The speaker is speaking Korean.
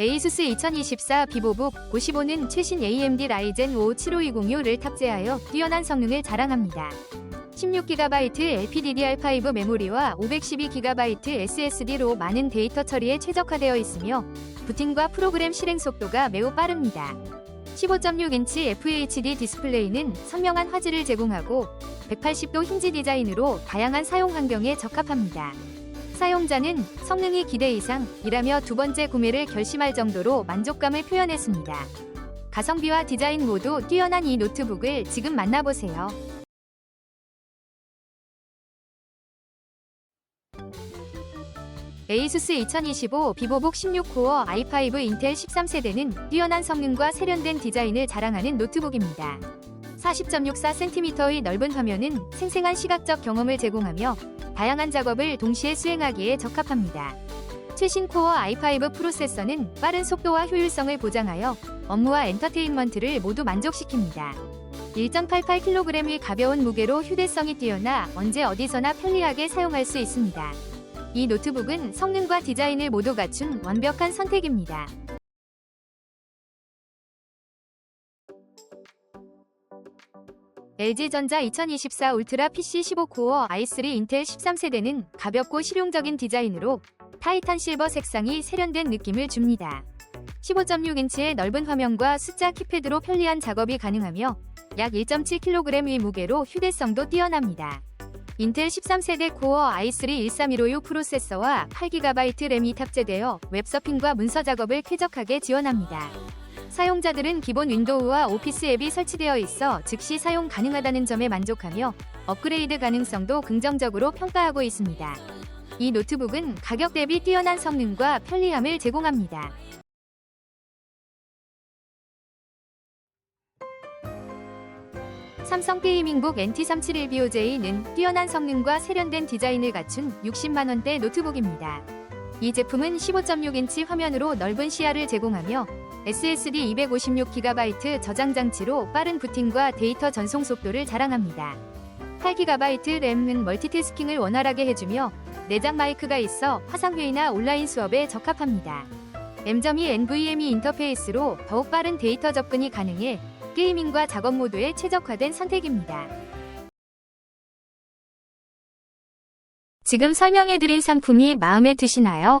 에이수스 2024 비보북 55는 최신 AMD 라이젠 5 75206를 탑재하여 뛰어난 성능을 자랑합니다. 16GB LPDDR5 메모리와 512GB SSD로 많은 데이터 처리에 최적화되어 있으며 부팅과 프로그램 실행 속도가 매우 빠릅니다. 15.6인치 FHD 디스플레이는 선명한 화질을 제공하고 180도 힌지 디자인으로 다양한 사용 환경에 적합합니다. 사용자는 성능이 기대 이상이라며 두 번째 구매를 결심할 정도로 만족감을 표현했습니다. 가성비와 디자인 모두 뛰어난 이 노트북을 지금 만나보세요. 에이수스 2025 비보북 16코어 i5 인텔 13세대는 뛰어난 성능과 세련된 디자인을 자랑하는 노트북입니다. 40.64cm의 넓은 화면은 생생한 시각적 경험을 제공하며 다양한 작업을 동시에 수행하기에 적합합니다. 최신 코어 i5 프로세서는 빠른 속도와 효율성을 보장하여 업무와 엔터테인먼트를 모두 만족시킵니다. 1.88kg의 가벼운 무게로 휴대성이 뛰어나 언제 어디서나 편리하게 사용할 수 있습니다. 이 노트북은 성능과 디자인을 모두 갖춘 완벽한 선택입니다. LG전자 2024 울트라 PC 15 코어 i3 인텔 13세대는 가볍고 실용적인 디자인으로 타이탄 실버 색상이 세련된 느낌을 줍니다. 15.6인치의 넓은 화면과 숫자 키패드로 편리한 작업이 가능하며 약 1.7kg의 무게로 휴대성도 뛰어납니다. 인텔 13세대 코어 i3 13156 프로세서와 8GB 램이 탑재되어 웹서핑과 문서 작업을 쾌적하게 지원합니다. 사용자들은 기본 윈도우와 오피스 앱이 설치되어 있어 즉시 사용 가능하다는 점에 만족하며 업그레이드 가능성도 긍정적으로 평가하고 있습니다. 이 노트북은 가격 대비 뛰어난 성능과 편리함을 제공합니다. 삼성 게이밍북 NT371BOJ는 뛰어난 성능과 세련된 디자인을 갖춘 60만원대 노트북입니다. 이 제품은 15.6인치 화면으로 넓은 시야를 제공하며 SSD 256GB 저장 장치로 빠른 부팅과 데이터 전송 속도를 자랑합니다. 8GB 램은 멀티태스킹을 원활하게 해주며 내장 마이크가 있어 화상회의나 온라인 수업에 적합합니다. M.2 NVMe 인터페이스로 더욱 빠른 데이터 접근이 가능해 게이밍과 작업 모드에 최적화된 선택입니다. 지금 설명해드린 상품이 마음에 드시나요?